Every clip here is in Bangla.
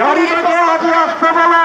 গাড়ি থেকে আগে আসতে বলো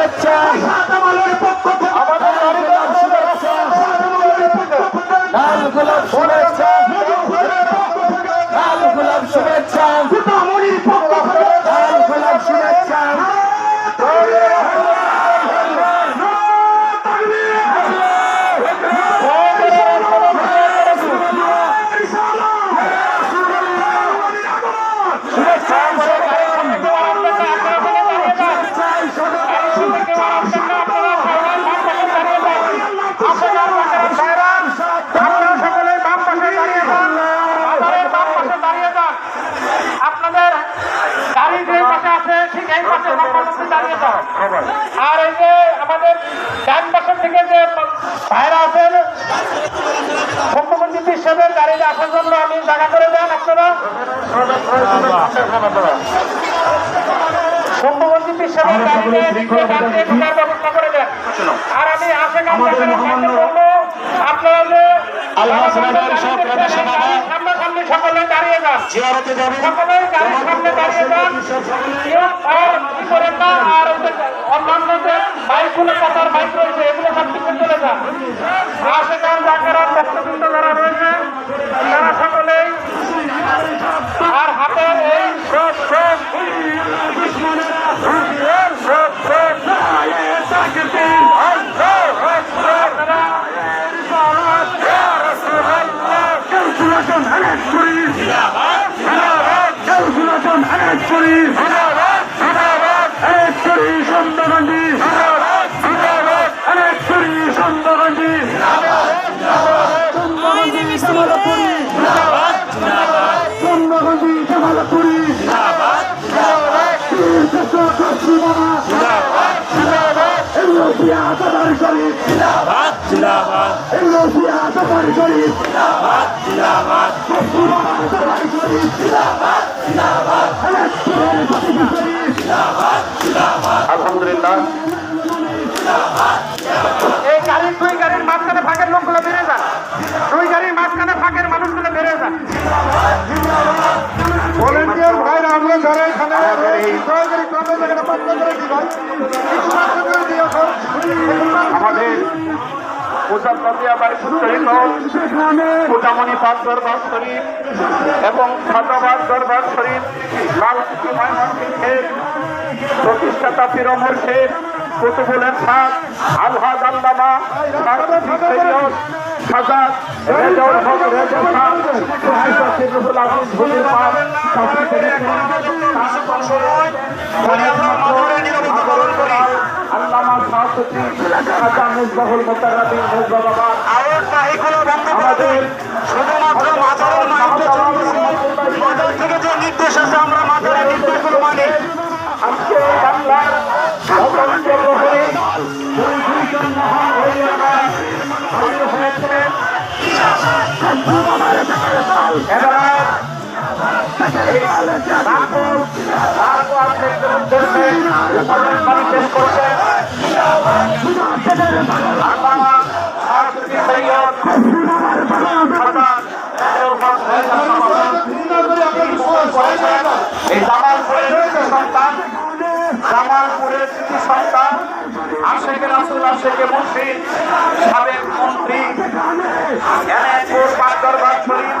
শুভেচ্ছা হিসেবে গাড়িতে রিক্সা ব্যবস্থা করে দেন। আর আমি আশা কামনা আপনারা যে সামনাসামনি সকলে দাঁড়িয়ে যান। সকলে গাড়ির সামনে দাঁড়িয়ে যান। কি করেন না আর অন্যান্য যে বাইকগুলো পাতার বাইক রয়েছে এগুলো সব দিকে চলে যান। আর সেখানে I'm not funny. আলহামদুলিল্লাহ। এই গাড়ির দুই গাড়ির মাঝখানে ফাঁকের লোকগুলো বেড়ে যান দুই গাড়ির মাঝখানে ফাঁকের মানুষগুলো বেড়ে যান ভলেন্টিয়ার ভাইরা আমরা যারা এখানে করে দিই ভাই। আমাদের মুসাফিয়া বাড়ি শহীদ কোটামণি পাক দরবার শরীফ এবং ছাত্রবাদ দরবার শরীফ লালকুচি ময়মনসিংহের প্রতিষ্ঠাতা পিরমর শেখ কুতুবুলের সাদ আলহাদ আল্লামা সাজাদ রেজাউল হক রেজাউল খান সিরুল আজিজ আমাদের শুধুমাত্র মাজারের মাধ্যমে মাজার থেকে যে নির্দেশ আছে আমরা মাজারের নির্দেশগুলো মানি আজকে বাংলার এবার এই জামালপুরের সন্তান জামালপুরের কৃতি সন্তান আশেখ রাসুল আশেখে মুর্শিদ সাবেক মন্ত্রী এনায়তপুর পাঁচ দরবার শরীফ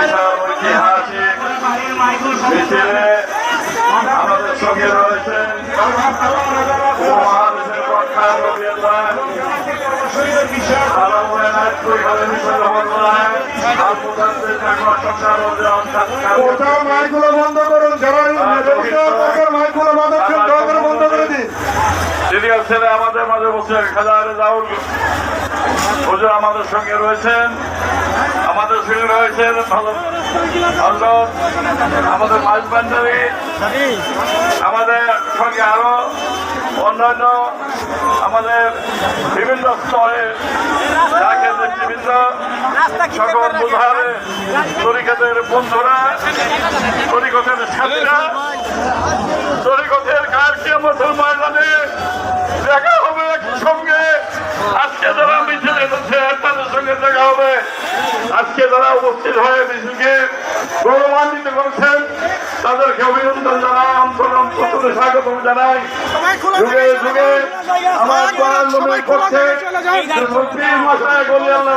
সাহেব ঐতিহাসিক মিছিলে আমাদের সঙ্গে রয়েছে আছেন মহাদেশের পক্ষা রবিআল্লাহ ওটা মাইকগুলো বন্ধ মাইকগুলো বন্ধ করে দিন। সিরিয়াল ছেলে আমাদের মাঝে বসে খাজা রেজাউল হুজুর আমাদের সঙ্গে রয়েছেন। আমাদের সঙ্গে রয়েছেন ভালো আমাদের মাইজ বান্ডারি আমাদের সঙ্গে আরও অন্যান্য আমাদের বিভিন্ন স্তরে তরিকাদের বন্ধুরা, তরিকতের সাথীরা তরিকতের কার কিয়ামতের ময়দানে দেখা হবে একসঙ্গে আজকে যারা মিছিলে এসেছে হবে আজকে যারা উপস্থিত হয়ে মিছিলকে গৌরবান্বিত করেছেন তাদেরকে অভিনন্দন জানাই অন্তরম প্রথমে স্বাগতম জানাই। যুগে যুগে আমার করছে মশায় গলি আল্লাহ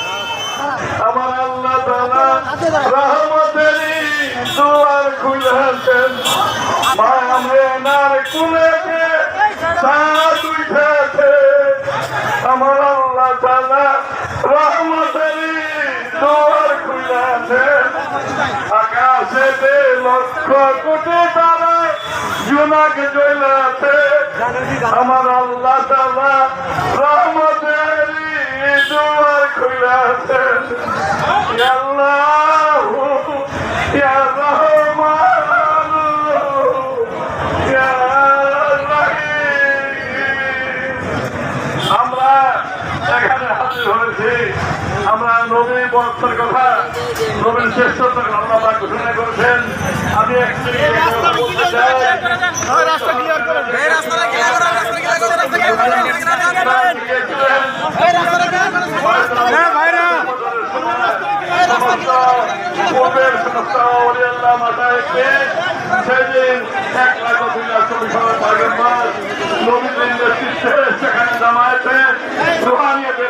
আমার আল্লাহ রহমতেরই দুয়ার খুলে আছেন। মা মেনার কুলেতে চাঁদ উঠেছে আমার আল্লাহ রহমতেরই দুয়ার আকাশেতে লক্ষ কোটি তারা জোনাক আমার আল্লাহ তাআলা রহমতের দুয়ার খুলে আছে। আল্লাহ ইয়া রহমান ইয়া আমরা এখানে হাজির হয়েছি। আমরা নবীর বর্ষের কথা নবীর শ্রেষ্ঠতার পাক ঘোষণা করেছেন। আমি একটি বলতে চাই।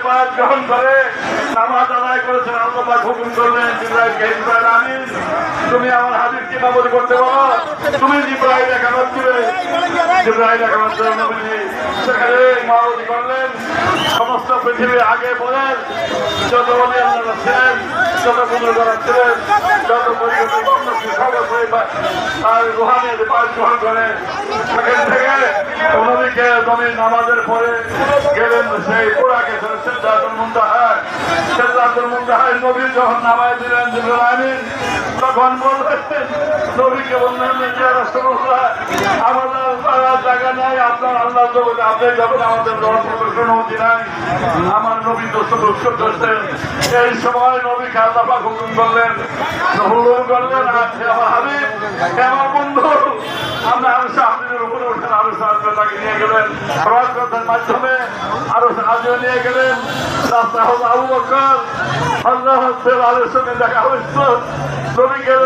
গ্রহণ করে নামাজ আদায় করেছেন আল্লাহ পাক হুকুম করলেন তুমি আমার হাবিবকে নামাজ করতে বলো। তুমি জিব্রাইল একামত দিবে। জিব্রাইল একামত নবীজি সেখানে মাওলি করলেন সমস্ত পৃথিবীর আগে বলেন, যত বলি আল্লাহ ছিলেন, যত বন্ধুরা ছিলেন, যত পরিবার সবাই আর রুহানিয়াতে পাঁচ গ্রহণ করে। সেখান থেকে নবী নামাজের পরে গেলেন সেই পুরাকে সিদ্ধাতুল মুন্তাহায় সিদ্ধাতুল মুন্তাহায় নবী যখন নামায় দিলেন জিবরুল আমিন, তখন বললেন, নবীকে বললেন যে রাসূলুল্লাহ, আমাদের জায়গা নাই, আপনার আল্লাহ জগতে আপনি যাবেন, আমাদের রহমতের অনুমতি নাই। আমার নবী দোষ দুঃখ করছেন এই সময় নবী পাক হুকুম করলেন হুকুম করলেন আছে আমার হাবিব, আমার বন্ধু, আমরা আরও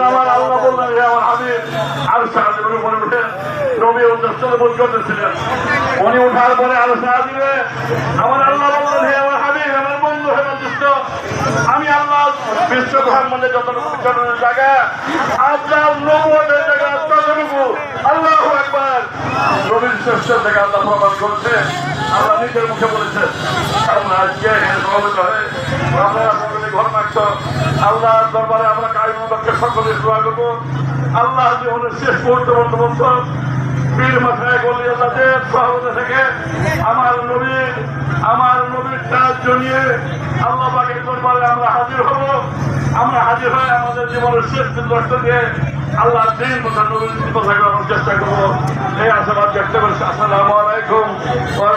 আমার আল্লাহ উনি উঠার পরে আরও আমার আল্লাহ বললেন, হে আমার হাবিব, আমার বন্ধু, হে আমি আল্লাহ বিশ্ব যতটুকু বিচরণের জায়গা আপনার নবুয়তের জায়গা ততটুকু আল্লাহ একবার শ্রেষ্ঠ জায়গা আল্লাহ প্রমাণ করছে। আল্লাহ নিজের মুখে বলেছেন আমরা আজকে এখানে সমবেত হয়ে। আমরা সকলে ঘর মাগছ আল্লাহর দরবারে আমরা কায়মকে সকলে দোয়া করব। আল্লাহ জীবনের শেষ মুহূর্ত বন্ধু পীর মাথায় গলিয়ে তাদের সহজে থেকে। আমার নবী, আমার নবীর সাহায্য নিয়ে আল্লাহ পাকের দরবারে আমরা হাজির হব। আমরা হাজির হয়ে আমাদের জীবনের শেষ দিন দিয়ে আল্লাহ দিন কথা নবীন কথা করার চেষ্টা করব। এই আশাবাদ ব্যক্ত করছি। আসসালামু আলাইকুম ওয়া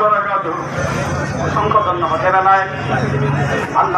বারাকাত ওয়া ধন্যবাদ এরা নাই। আল্লাহ